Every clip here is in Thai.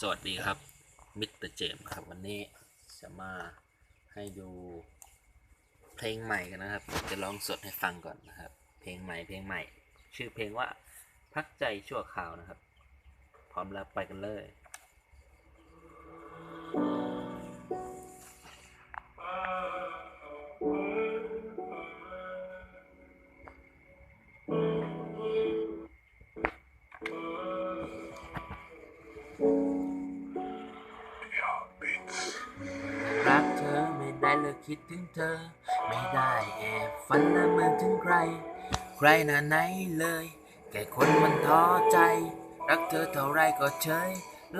สวัสดีครับมิสเตอร์เจมส์ครับวันนี้จะมาให้ดูเพลงใหม่กันนะครับ จะลองสดให้ฟังก่อนนะครับ เพลงใหม่เพลงใหม่ ชื่อเพลงว่าพักใจชั่วคราวนะครับ พร้อมแล้วไปกันเลย ไม่ได้เลิกคิดถึงเธอ ไม่ได้แอบฝันละเมอถึงใคร ใครหน้าไหนเลย แก่คนมันท้อใจ รักเธอเท่าไรก็เฉย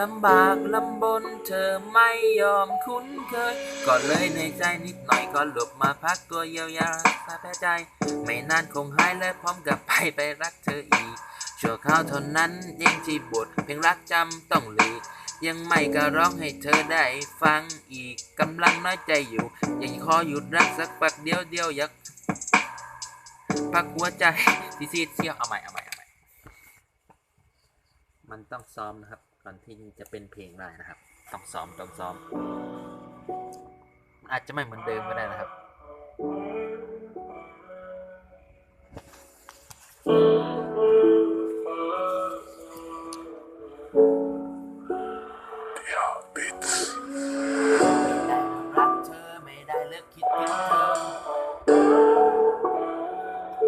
ลำบากลำบนเธอไม่ยอมคุ้นเคยก็เลยในใจนิดหน่อยก็หลบมาพักตัวเยียวยาสาแพ้ใจ ไม่นานคงหายและพร้อมกับไปไปรักเธออีกชั่วคราวเท่านั้นเองที่บทเพลงรักจำต้องหลีก ยังไม่ก็ร้องให้เธอได้ฟังอีกกำลังน้อยใจอยู่ยังขอหยุดรักสักปักเดียวเดียวอยากพักหัวใจที่ซีดเที่ยวเอาใหม่เอาใหม่เอาใหม่มันต้องซ้อมนะครับก่อนที่จะเป็นเพลงได้นะครับ ต้องซ้อมต้องซ้อม อาจจะไม่เหมือนเดิมก็ได้นะครับไม่ ได้เลิกคิดถึงเธอ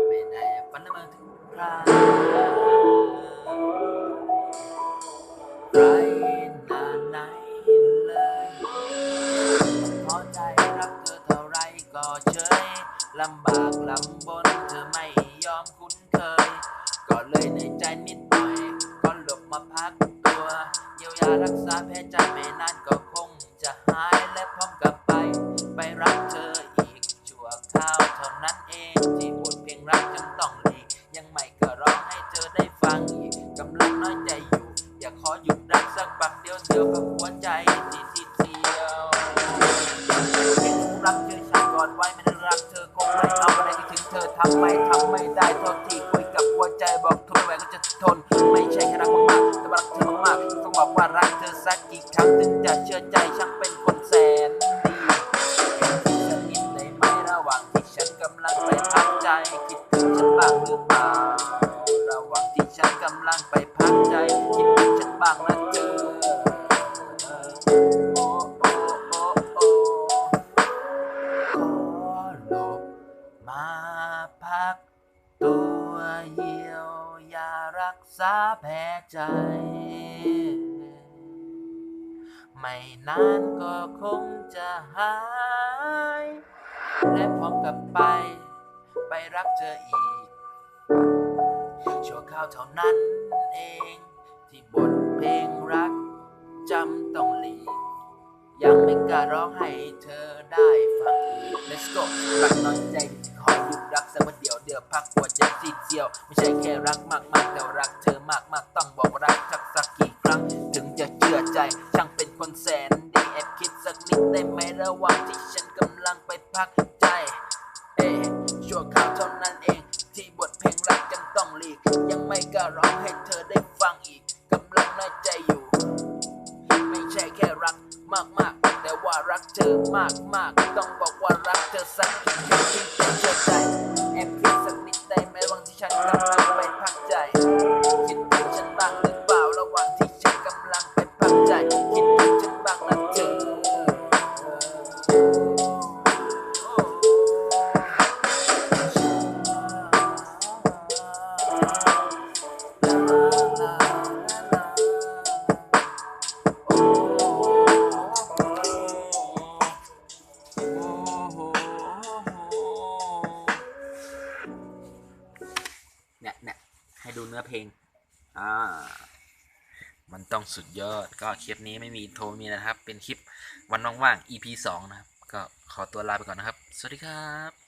ไม่ได้ฝันมอถึงใครใครน้าไหนเลยพอใจรักเธอเท่าไรก็เฉยลำบากลำบนเธอไม่ยอมคุ้นเคย ก็เลยในใจนิดหน่อยก็หลบมาพักตัว เยียวยารักษาแผลใจไม่นาน ใจที่สิ้นเสียวเห็นรักเธอชาก่อนไว้ไม่ได้รักเธอคงไม่เอาอะไรที่ถึงเธอทำไม่ทำไม่ได้โทษที่คุยกับหัวใจบอกทนไม่ไหวก็จะทน ไม่ใช่แค่รักมากๆแต่ว่ารักเธอมากๆต้องบอกว่ารักเธอสักกี่ครั้งถึงจะเชื่อใจช่างเป็นคนแสนดีคิดถึงฉันนิดได้ไหมระหว่างที่ฉันกำลังไปพักใจคิดถึงฉันบ้างหรือเปล่า เยียวยารักษาแผลใจ ไม่นานก็คงจะหาย และพร้อมกับไป ไปรักเธออีก ชั่วคราวเท่านั้นเอง ที่บทเพลงรักจำต้องหลีก ยังไม่กล้าร้องให้เธอได้ฟัง ร้องให้เธอได้ฟังอีกกำลังน้อยใจอยู่ ไม่ใช่แค่รักมากมากๆแต่ว่ารักเธอมากมากๆ ต้องบอกว่ารักเธอสักที่ที่จเธอใจแอบคิดสักนิดได้ไหมระหว่างที่ฉันกำลัง ดูเนื้อเพลง อ่า มันต้องสุดยอด ก็คลิปนี้ไม่มีโทรม่มีนะครับ เป็นคลิปวันว่างๆ EP 2นะครับ ก็ขอตัวลาไปก่อนนะครับ สวัสดีครับ